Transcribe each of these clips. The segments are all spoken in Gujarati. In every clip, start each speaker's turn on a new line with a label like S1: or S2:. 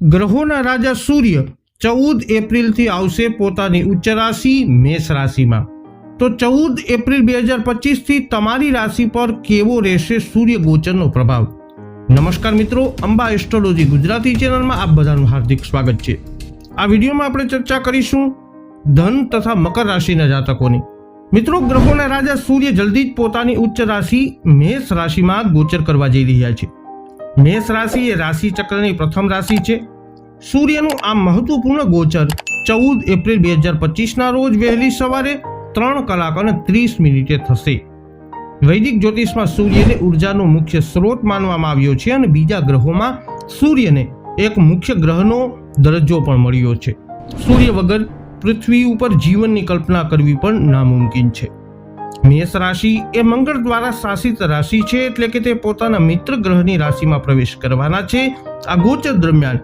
S1: ગ્રહોના રાજા સૂર્ય ચૌદ એપ્રિલથી આવશે પોતાની ઉચ્ચ રાશિ મેષ રાશિમાં. તો ચૌદ એપ્રિલ બે હજાર પચીસથી તમારી રાશિ પર કેવો રહેશે સૂર્ય ગોચરનો પ્રભાવ? નમસ્કાર મિત્રો, અંબા એસ્ટ્રોલોજી ગુજરાતી ચેનલમાં આપ બધાનું હાર્દિક સ્વાગત છે. આ વિડીયોમાં આપણે ચર્ચા કરીશું ધન તથા મકર રાશિના જાતકોની. મિત્રો, ગ્રહોના રાજા સૂર્ય જલ્દી જ પોતાની ઉચ્ચ રાશિ મેષ રાશિમાં ગોચર કરવા જઈ રહ્યા છે. મેષ રાશિ એ રાશિ ચક્રની પ્રથમ રાશિ છે. સૂર્યનું આ મહત્વપૂર્ણ ગોચર ચૌદ એપ્રિલ બે હજાર પચીસના રોજ વહેલી સવારે ત્રણ કલાક અને ત્રીસ મિનિટે થશે. વૈદિક જ્યોતિષમાં સૂર્યને ઉર્જાનો મુખ્ય સ્ત્રોત માનવામાં આવ્યો છે અને બીજા ગ્રહોમાં સૂર્યને એક મુખ્ય ગ્રહનો દરજ્જો પણ મળ્યો છે. સૂર્ય વગર પૃથ્વી ઉપર જીવનની કલ્પના કરવી પણ નામુમકિન છે. મેષ રાશિ એ મંગળ દ્વારા શાસિત રાશિ છે, એટલે કે તે પોતાના મિત્ર ગ્રહની રાશિમાં પ્રવેશ કરવાના છે. આ ગોચર દરમિયાન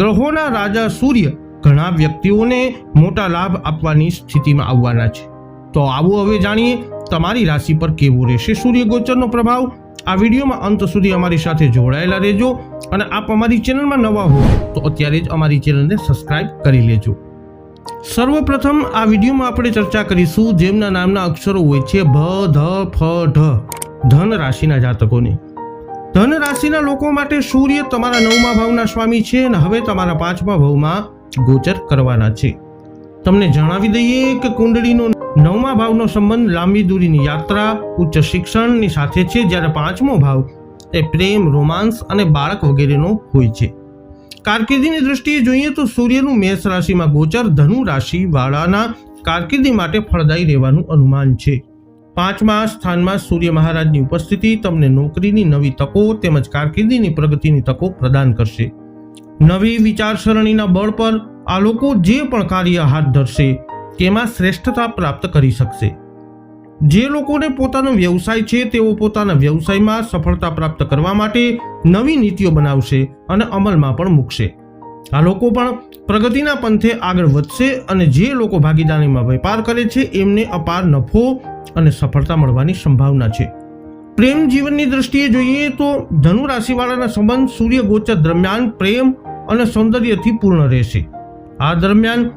S1: ગ્રહોના રાજા સૂર્ય ઘણા વ્યક્તિઓને મોટા લાભ આપવાની સ્થિતિમાં આવવાના છે. તો આવું હવે જાણીએ તમારી રાશિ પર કેવો રહેશે સૂર્ય ગોચરનો પ્રભાવ? આ વિડીયોમાં અંત સુધી અમારી સાથે જોડાયેલા રહેજો અને આપ અમારી ચેનલમાં નવા હો તો અત્યારે જ અમારી ચેનલને સબસ્ક્રાઇબ કરી લેજો. સર્વપ્રથમ આ વિડીયોમાં આપણે ચર્ચા કરીશું જેમના નામના અક્ષરો હોય છે ભ, ધ, ફ, ઢ, ધન રાશિના જાતકોની. ધન રાશિના લોકો માટે સૂર્ય તમારા નવમા ભાવના સ્વામી છે અને હવે તમારા પાંચમા ભાવમાં ગોચર કરવાના છે. તમને જણાવી દઈએ કે કુંડળીનો નવમા ભાવનો સંબંધ લાંબી દૂરીની યાત્રા, ઉચ્ચ શિક્ષણની સાથે છે, જ્યારે પાંચમો ભાવ એ પ્રેમ રોમાન્સ અને બાળક વગેરેનો હોય છે. કારકિર્દીની દૃષ્ટિએ જોઈએ તો સૂર્યનું મેષ રાશિમાં ગોચર, ધનુ રાશિ વાળાના કારકિર્દી માટે ફળદાયી રહેવાનું અનુમાન છે. પાંચમા સ્થાનમાં સૂર્ય મહારાજની ઉપસ્થિતિ, તમને નોકરીની નવી તકો તેમજ કારકિર્દીની પ્રગતિની તકો પ્રદાન કરશે. નવી વિચારસરણીના બળ પર આ લોકો જે પણ કાર્ય હાથ ધરશે, તેમાં શ્રેષ્ઠતા પ્રાપ્ત કરી શકશે. જે લોકોને પોતાનો વ્યવસાય છે, તેઓ પોતાના વ્યવસાયમાં સફળતા પ્રાપ્ત કરવા માટે નવી નીતિઓ બનાવશે અને અમલમાં પણ મૂકશે. આ લોકો પણ પ્રગતિના પંથે આગળ વધશે અને જે લોકો ભાગીદારીમાં વેપાર કરે છે, એમને અપાર નફો અને સફળતા મળવાની સંભાવના છે. પ્રેમ જીવનની દ્રષ્ટિએ જોઈએ તો ધનુ રાશિવાળાના સંબંધ સૂર્ય ગોચર દરમિયાન પ્રેમ અને સૌંદર્યથી પૂર્ણ રહેશે. આ દરમિયાન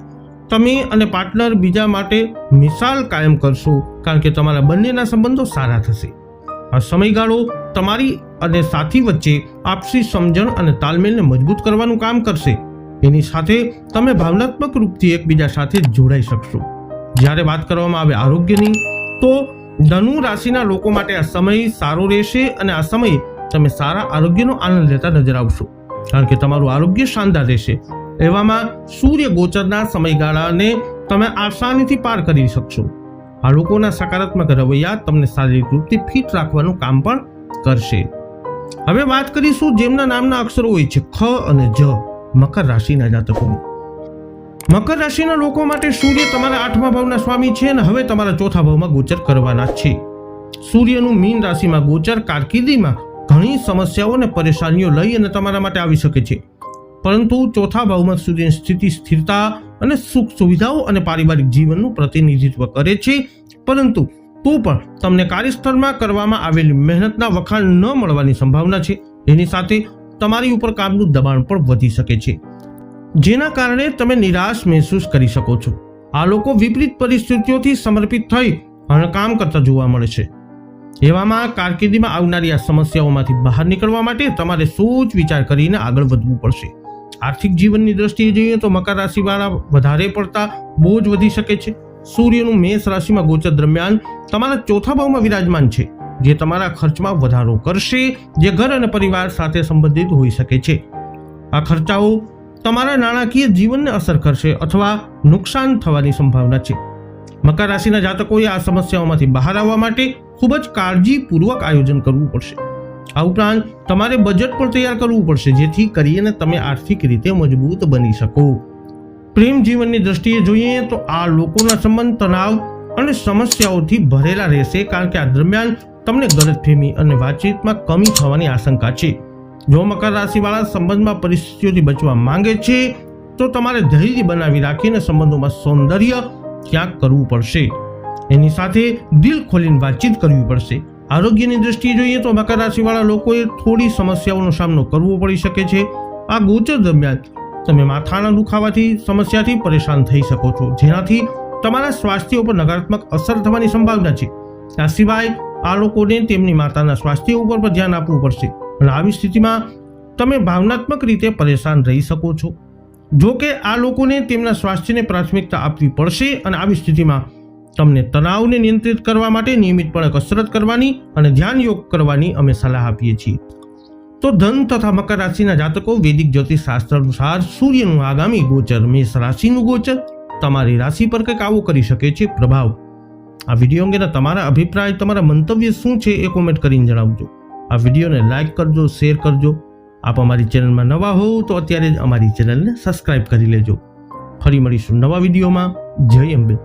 S1: તમે અને પાર્ટનર બીજા માટે મિસાલ કાયમ કરશો, કારણ કે તમારા બંનેના સંબંધો સારા થશે. આ સમયગાળો તમારી અને સાથી વચ્ચે આપસી સમજણ અને તાલમેલને મજબૂત કરવાનું કામ કરશે. એની સાથે તમે ભાવનાત્મક રૂપથી એકબીજા સાથે જોડાઈ શકશો. જ્યારે વાત કરવામાં આવે આરોગ્યની, તો ધનુ રાશિના લોકો માટે આ સમય સારો રહેશે અને આ સમયે તમે સારા આરોગ્યનો આનંદ લેતા નજર આવશો. કારણ કે તમારું આરોગ્ય શાનદાર રહેશે. એવામાં સૂર્ય ગોચરના સમયગાળાને તમે આસાનીથી પાર કરી શકશો. આ લોકોના સકારાત્મક રવૈયા તમને શારીરિક રૂપથી ફિટ રાખવાનું કામ પણ કરશે. હવે વાત કરીશું જેમના નામના અક્ષરો હોય છે, ખ અને જ, મકર રાશિના જાતકોની. મકર રાશિના લોકો માટે સૂર્ય તમારા આઠમા ભાવના સ્વામી છે અને હવે તમારા ચોથા ભાવમાં ગોચર કરવાના છે. સૂર્યનું મીન રાશિમાં ગોચર કારકિર્દીમાં ઘણી સમસ્યાઓ અને પરેશાનીઓ લઈ અને તમારા માટે આવી શકે છે. પરંતુ ચોથા ભાવમાં સૂર્યની સ્થિતિ, સ્થિરતા અને સુખ સુવિધાઓ અને પારિવારિક જીવનનું પ્રતિનિધિત્વ કરે છે. પરંતુ તો પણ તમને કાર્યસ્થળમાં કરવામાં આવેલી મહેનતના વખાણ ન મળવાની સંભાવના છે. એની સાથે તમારી ઉપર કામનું દબાણ પણ વધી શકે છે. જેના કારણે તમે નિરાશ મહેસૂસ કરી શકો છો. આ લોકો વિપરીત પરિસ્થિતિઓથી સમર્પિત થઈ અને કામ કરતા જોવા મળે છે. એવામાં કારકિર્દીમાં આવનારી આ સમસ્યાઓમાંથી બહાર નીકળવા માટે તમારે સોચ વિચાર કરીને આગળ વધવું પડશે. આર્થિક જીવનની દ્રષ્ટિએ જોઈએ તો મકર રાશિવાળા વધારે પડતા બોજ વધી શકે છે. સૂર્યનું મેષ રાશિમાં ગોચર દરમિયાન તમારા ચોથા ભાવમાં વિરાજમાન છે, જે તમારા ખર્ચમાં વધારો કરશે, જે ઘર અને પરિવાર સાથે સંબંધિત હોઈ શકે છે. આ ખર્ચાઓ તમારા નાણાકીય જીવનને અસર કરશે અથવા નુકસાન થવાની સંભાવના છે. મકર રાશિના જાતકોએ આ સમસ્યાઓમાંથી બહાર આવવા માટે ખૂબ જ કાળજીપૂર્વક આયોજન કરવું પડશે. આ ઉપરાંત તમારે બજેટ પણ તૈયાર કરવું પડશે, જેથી કરીને તમે આર્થિક રીતે મજબૂત બની શકો. પ્રેમ જીવનની દ્રષ્ટિએ જોઈએ તો આ લોકોના સંબંધ તણાવ અને સમસ્યાઓથી ભરેલા રહેશે, કારણ કે આ દરમિયાન તમને ગલતફહેમી અને વાતચીતમાં કમી થવાની આશંકા છે. જો મકર રાશિવાળા સંબંધમાં પરિસ્થિતિઓથી બચવા માંગે છે, તો તમારે ધૈર્ય બનાવી રાખીને સંબંધોમાં સૌંદર્ય ક્યાંક કરવું પડશે. એની સાથે દિલ ખોલીને વાતચીત કરવી પડશે. આરોગ્યની દ્રષ્ટિએ જોઈએ તો મકર રાશિવાળા લોકોએ થોડી સમસ્યાઓનો સામનો કરવો પડી શકે છે. આ ગોચર દરમિયાન તમે માથાના દુખાવાથી, સમસ્યાથી પરેશાન થઈ શકો છો, જેનાથી તમારા સ્વાસ્થ્ય ઉપર નકારાત્મક અસર થવાની સંભાવના છે. આ સિવાય આ લોકોને તેમની માતાના સ્વાસ્થ્ય ઉપર પણ ધ્યાન આપવું પડશે. અને આવી સ્થિતિમાં તમે ભાવનાત્મક રીતે પરેશાન રહી શકો છો. જો કે આ લોકોને તેમના સ્વાસ્થ્યને પ્રાથમિકતા આપવી પડશે અને આવી સ્થિતિમાં તમને તણાવને નિયંત્રિત કરવા માટે નિયમિતપણે કસરત કરવાની અને ધ્યાન યોગ કરવાની અમે સલાહ આપીએ છીએ. તો ધન તથા મકર રાશિના જાતકો વૈદિક જ્યોતિષ શાસ્ત્ર અનુસાર સૂર્યનું આગામી ગોચર મેષ રાશિનું ગોચર તમારી રાશિ પર કંઈક આવો કરી શકે છે પ્રભાવ. આ વીડિયો અંગેના તમારા અભિપ્રાય, તમારા મંતવ્ય શું છે એ કોમેન્ટ કરીને જણાવજો. આ વિડીયોને લાઇક કરજો શેર કરજો. આપ અમારી ચેનલમાં નવા હોવ તો અત્યારે જ અમારી ચેનલને સબસ્ક્રાઇબ કરી લેજો. ફરી મળીશું નવા વિડીયોમાં. જય અંબે.